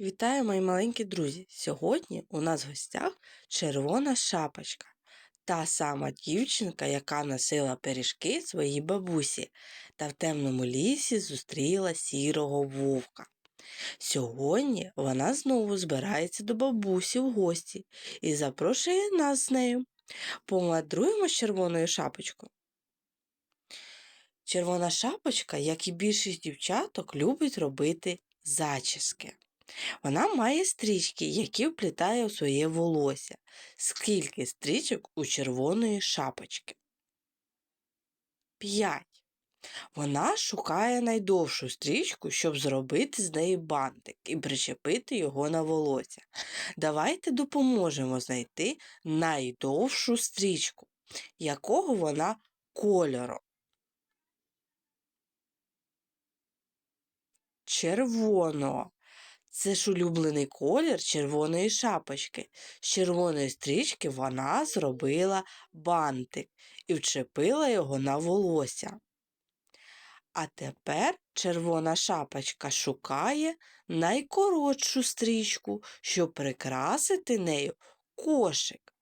Вітаю, мої маленькі друзі! Сьогодні у нас в гостях червона шапочка, та сама дівчинка, яка носила пиріжки своїй бабусі, та в темному лісі зустріла сірого вовка. Сьогодні вона знову збирається до бабусі в гості і запрошує нас з нею. Помандруємо з червоною шапочкою. Червона шапочка, як і більшість дівчаток, любить робити зачіски. Вона має стрічки, які вплітає у своє волосся. Скільки стрічок у червоної шапочки? П'ять. Вона шукає найдовшу стрічку, щоб зробити з неї бантик і причепити його на волосся. Давайте допоможемо знайти найдовшу стрічку, якого вона кольору. Червоного. Це ж улюблений колір червоної шапочки. З червоної стрічки вона зробила бантик і вчепила його на волосся. А тепер червона шапочка шукає найкоротшу стрічку, щоб прикрасити нею кошик.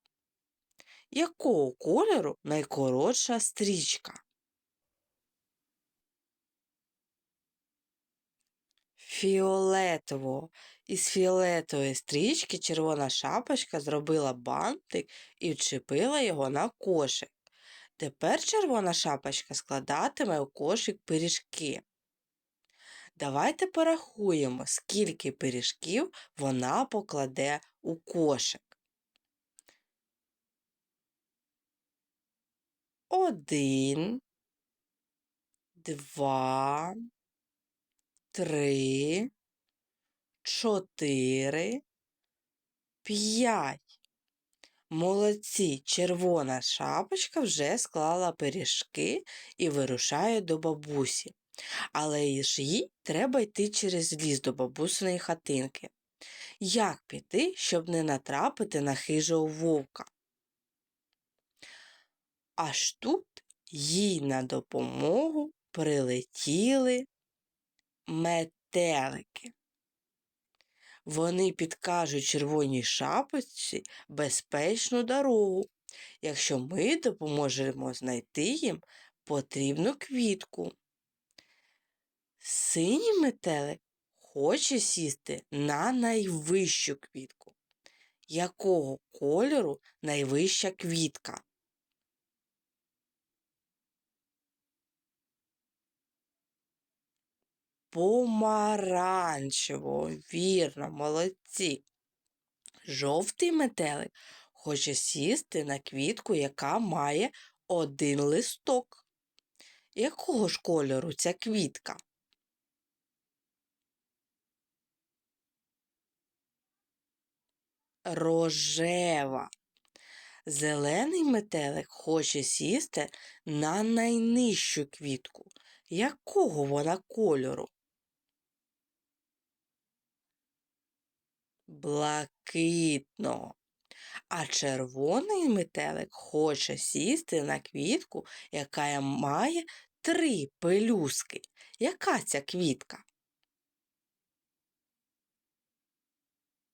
Якого кольору найкоротша стрічка? Фіолетово. Із фіолетової стрічки червона шапочка зробила бантик і вчепила його на кошик. Тепер червона шапочка складатиме у кошик пиріжки. Давайте порахуємо, скільки пиріжків вона покладе у кошик. Один, два, три, чотири, п'ять. Молодці, червона шапочка вже склала пиріжки і вирушає до бабусі. Але ж їй треба йти через ліс до бабусиної хатинки. Як піти, щоб не натрапити на хижого вовка? Аж тут їй на допомогу прилетіли метелики. Вони підкажуть червоній шапочці безпечну дорогу, якщо ми допоможемо знайти їм потрібну квітку. Синій метелик хоче сісти на найвищу квітку. Якого кольору найвища квітка? Помаранчевого, вірно, молодці. Жовтий метелик хоче сісти на квітку, яка має один листок. Якого ж кольору ця квітка? Рожева. Зелений метелик хоче сісти на найнижчу квітку. Якого вона кольору? Блакитного. А червоний метелик хоче сісти на квітку, яка має три пелюски. Яка ця квітка?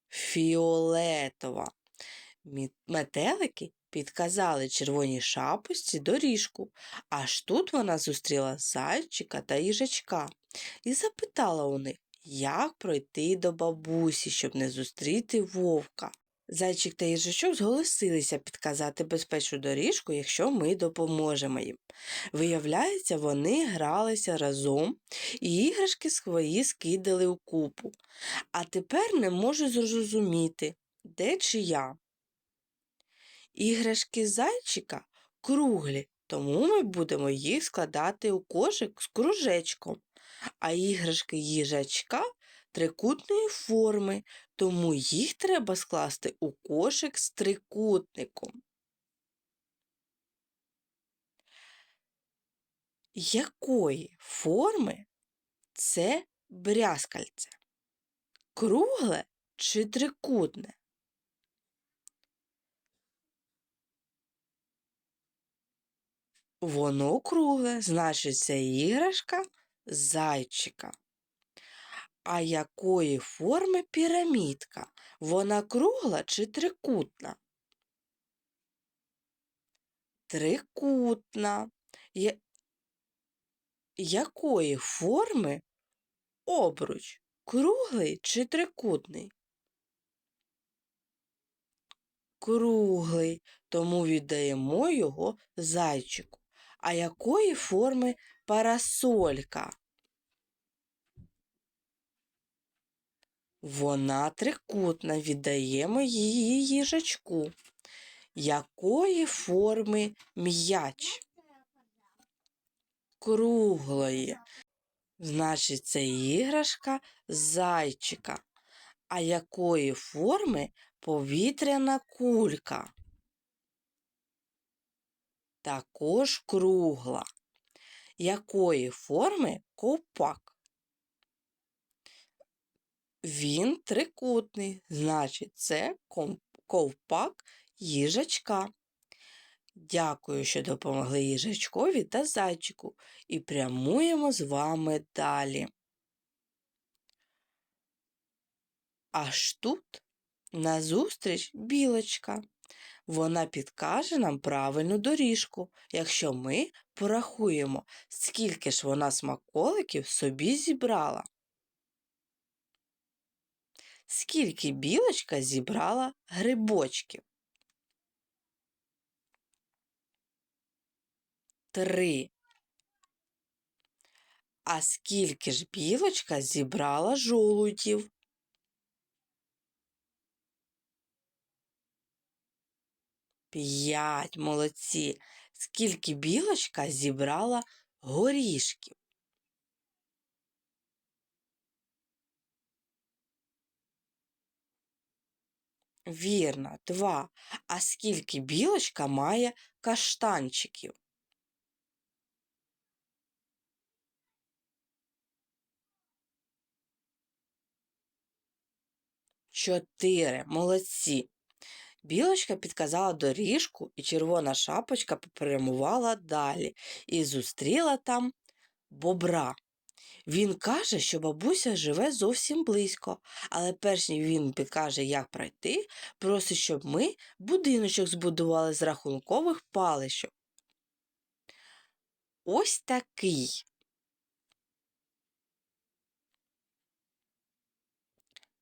Фіолетова. Метелики підказали червоній шапочці доріжку, аж тут вона зустріла зайчика та їжачка і запитала у них, як пройти до бабусі, щоб не зустріти вовка. Зайчик та їжачок зголосилися підказати безпечну доріжку, якщо ми допоможемо їм. Виявляється, вони гралися разом і іграшки свої скидали у купу. А тепер не можу зрозуміти, де чия. Іграшки зайчика круглі, тому ми будемо їх складати у кошик з кружечком, а іграшки їжачка трикутної форми, тому їх треба скласти у кошик з трикутником. Якої форми це брязкальце? Кругле чи трикутне? Воно кругле, значить, це іграшка зайчика. А якої форми пірамідка? Вона кругла чи трикутна? Трикутна. Я... Якої форми обруч? Круглий чи трикутний? Круглий, тому віддаємо його зайчику. А якої форми парасолька? Вона трикутна, віддаємо її їжачку. Якої форми м'яч? Круглої. Значить, це іграшка зайчика. А якої форми повітряна кулька? Також кругла. Якої форми ковпак? Він трикутний, значить, це ковпак їжачка. Дякую, що допомогли їжачкові та зайчику, і прямуємо з вами далі. Аж тут назустріч білочка. Вона підкаже нам правильну доріжку, якщо ми порахуємо, скільки ж вона смаколиків собі зібрала. Скільки білочка зібрала грибочків? Три. А скільки ж білочка зібрала жолудів? П'ять молодці. Скільки білочка зібрала горішків? Вірно, два. А скільки білочка має каштанчиків? Чотири. Молодці. Білочка підказала доріжку, і червона шапочка попрямувала далі і зустріла там бобра. Він каже, що бабуся живе зовсім близько, але перш ніж він підкаже, як пройти, просить, щоб ми будиночок збудували з рахункових паличок. Ось такий.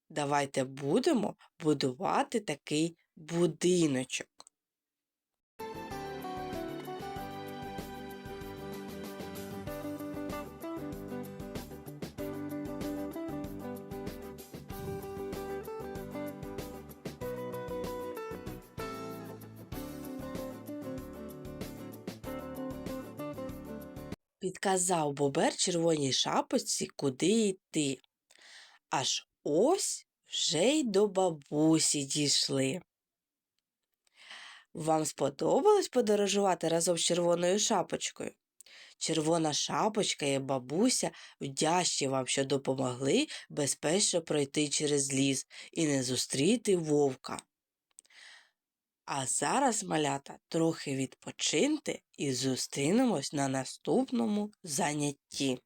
Давайте будемо будувати такий будиночок. Підказав бобер червоній шапочці, куди йти. Аж ось вже й до бабусі дійшли. Вам сподобалось подорожувати разом з червоною шапочкою? Червона шапочка і бабуся вдячні вам, що допомогли безпечно пройти через ліс і не зустріти вовка. А зараз, малята, трохи відпочиньте і зустрінемось на наступному занятті.